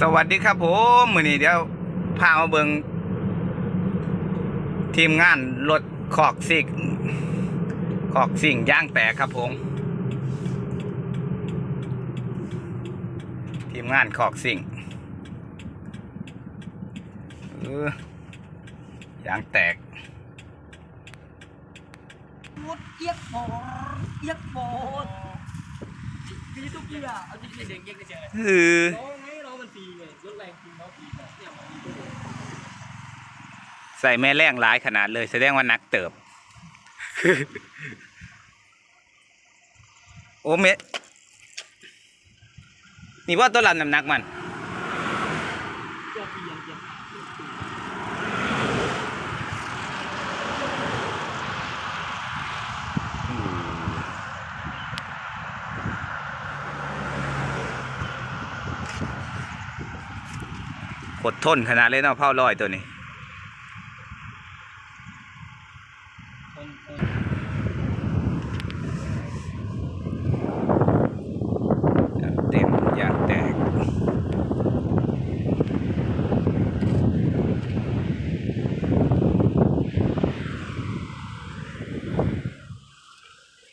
สวัสดีครับผมมือนี้เดี๋ยวพามาเบิงทีมงานรถขอกสิกขอกสิ่งย่างแตกครับผม ทีมงานขอกสิ่งเออย่างแตกมุดเอียกโบดเอียกโบดตีทุกทีอะเอาจริงๆเสียงเอียกเฉย ใส่แม่แรงหลายขนาดเลย แสดงว่านักเติบ โอ้เมนี่ว่าตัวรับน้ำหนักมัน เจ้าปียังเจ็บ อ ดทนขนาดเลยเนาะเผาลอยตัวนี้เต็มยางแตก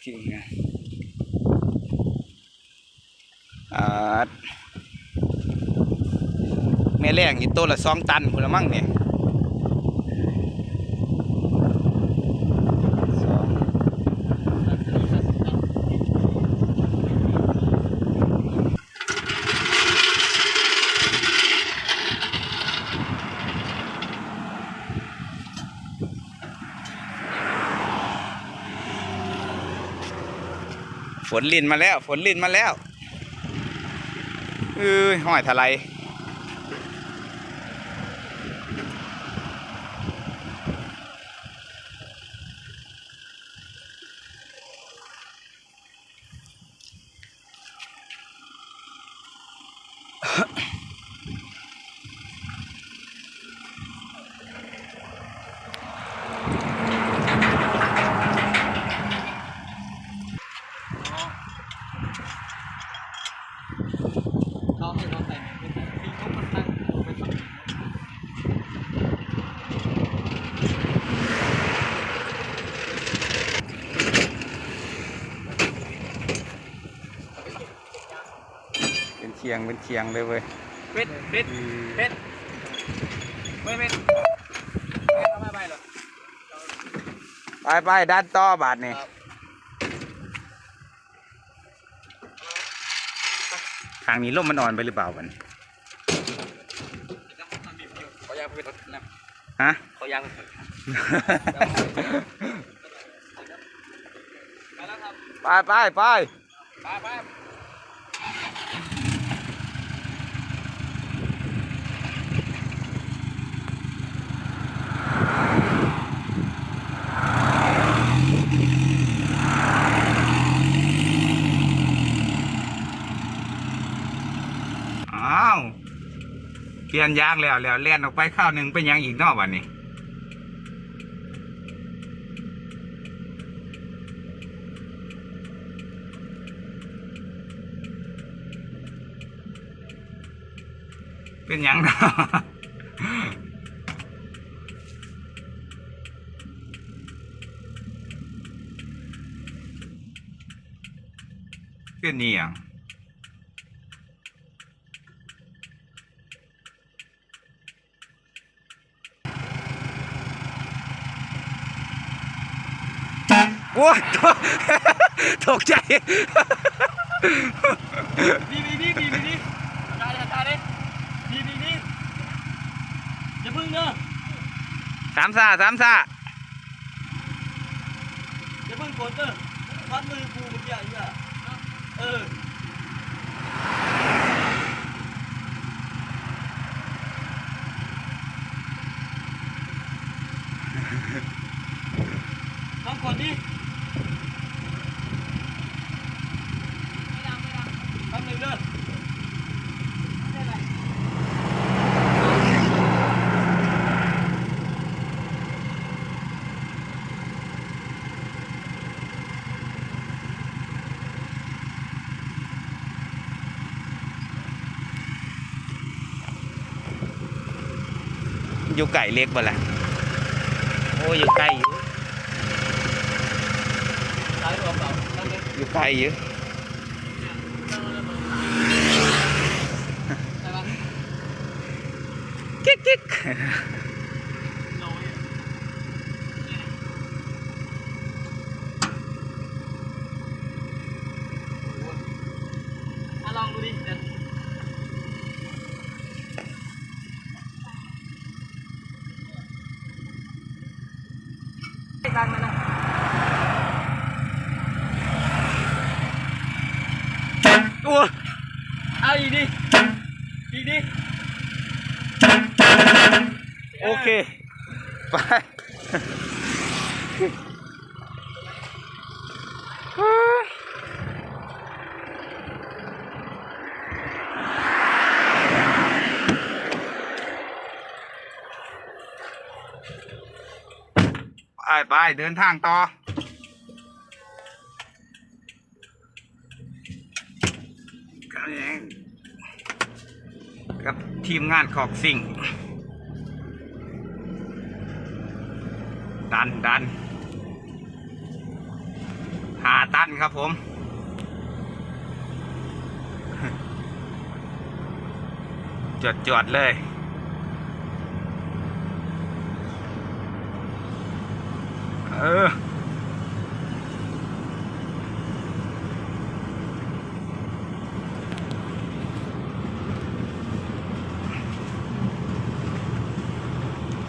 จริงนะอ่า ม่แรงนี่ตัวละสองตันพุ่นละมั้งเนี่ยฝนลินมาแล้ว ฝนลินมาแล้วเอ้ยห้อยทลาย เขาให้น้องแต่งเป็นแต่ปีเขามันตั้งเป็นฝั่ง เป็นเชียงเป็นเชียงเลยเว้ยเป็ดเป็ดเป็ดไม่เป็ดเป็ดทำไมไปหรอไปไปด้านต่อบาทนี่ทางนี้ลมมันอ่อนไปหรือเปล่าวันเขายังเป็นรถนะฮะเขายังไปแล้วครับไปไปไป ไปไป อ้าว เปลี่ยนยางแล้วแล้วเลียนออกไปข้าวหนึ่งเป็นยังอีกนอกวันนี้เป็นยังเนาะเป็นนี่ยังโอ้ย ตกใจดีดีดีดีดีดีตาตาเด้ดีดีดีอย่าพึ่งเนอะสามซาสามซาอย่าพึ่งกดเนอะวัดมือกูเมื่อกี้อะเออทำก่อนดิทำหนึ่งเด้อ อยู่ไก่เล็กบ่ละโอ้อยู่ไก่อยู่อยู่ไก่อยู่กิ๊กกิ๊ก โลยอะลองดูดิเดี๋ยวไม่กันมันนะ โอ้ เอาอีกดิอีกดิโอเค ไปไปไปเดินทางต่อ กับยังกับ ทีมงานขอกสิ่ง ดันดันหาตันครับผมจดจดเลยเออ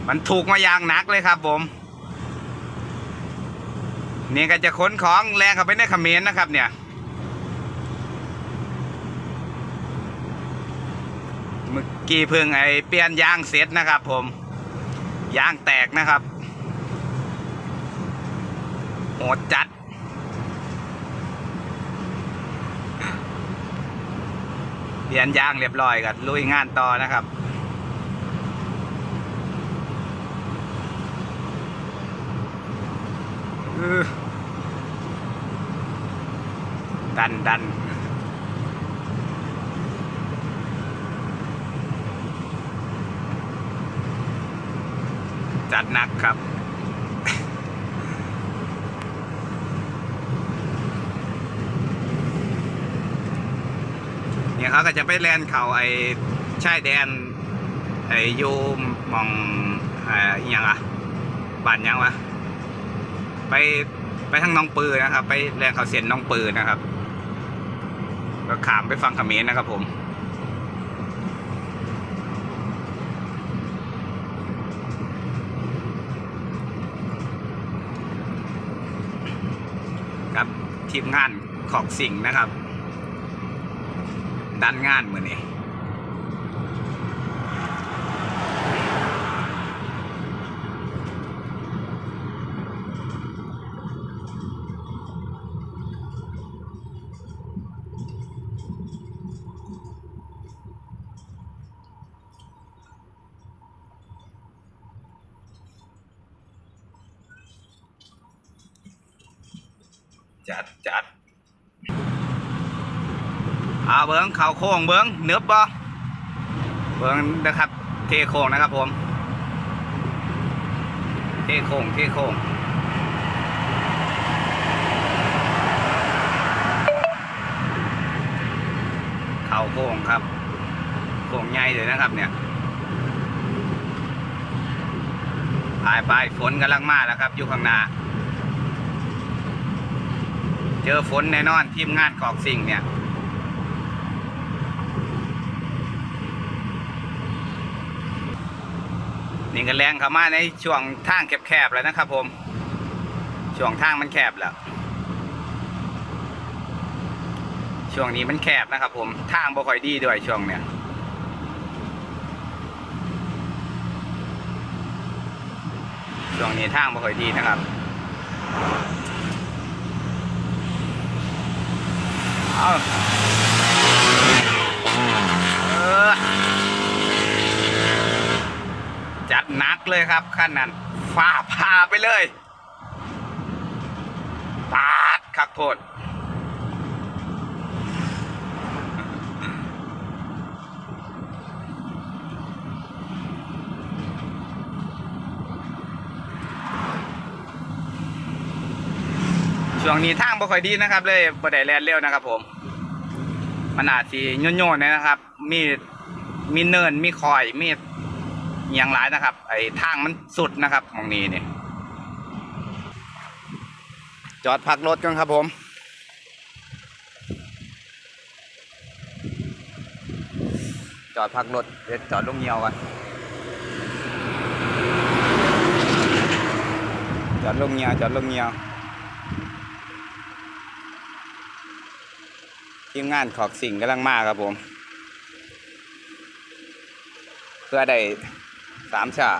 มันถูกมาอย่างหนักเลยครับผม นี่ก็จะขนของแรงเข้าไปในเขมรนะครับ เนี่ย เมื่อกี้เพิ่งไอเปลี่ยนยางเสร็จนะครับ ผม ยางแตกนะครับโหดจัดเปลี่ยนยางเรียบร้อยกันลุยงานต่อนะครับ เออ ดันดันจัดหนักครับเนี่ยเขาก็จะไปแลนเขาไอ้ชายแดนไอ้ยูมองอ่าอหยังอะบ้านยังวะ ไปไปทางน้องปือนะครับ ไปแรงเขาเสียนน้องปือนะครับ ก็ขามไปฟังเขมรนะครับผมครับทีมงานของสิ่งนะครับ ดันงานเหมือนี้ จัดจัดเอาเบิ้งเขาโค้งเบิ้งเนื้อบ่เบิ้งนะครับ เทโค้งนะครับผม เทโค้งเทโค้งเขาโค้งครับโค้งใหญ่เลยนะครับเนี่ยปลายปลายฝนกำลังมาแล้วครับอยู่ข้างหน้า เจอฝนแน่นอนทีมงานกอกสิ่งเนี่ยนี่ก็แรงเข้ามาในช่วงทางแคบๆแล้วนะครับผม ช่วงทางมันแคบแล้ว ช่วงนี้มันแคบนะครับผม ทางบ่ค่อยดีด้วยช่วงเนี้ยช่วงนี้ทางบ่ค่อยดีนะครับ เอาจัดหนักเลยครับขั้นนั้นฝ่าพาไปเลย ปาดขักโทษ ช่วงนี้ทางบ่ค่อยดีนะครับ เลยบ่ได้แล่นเร็วนะครับ ผม มันอาจสิโยนๆนะครับ มีมีเนินมีคอยมีอย่างหลายนะครับ ไอ้ทางมันสุดนะครับตรงนี้เนี่ยจอดพักรถกันครับผมจอดพักรถเดี๋ยวจอดลงเงียวกันจอดลงเงียวจอดลงเงียว ทีมงานขอกสิ่งกำลังมาครับผม เพื่อได้สามชา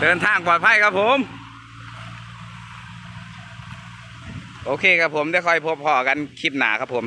เดินทางปลอดภัยครับผม โอเคครับผมได้คอยพบพอกันคลิปหนาครับผม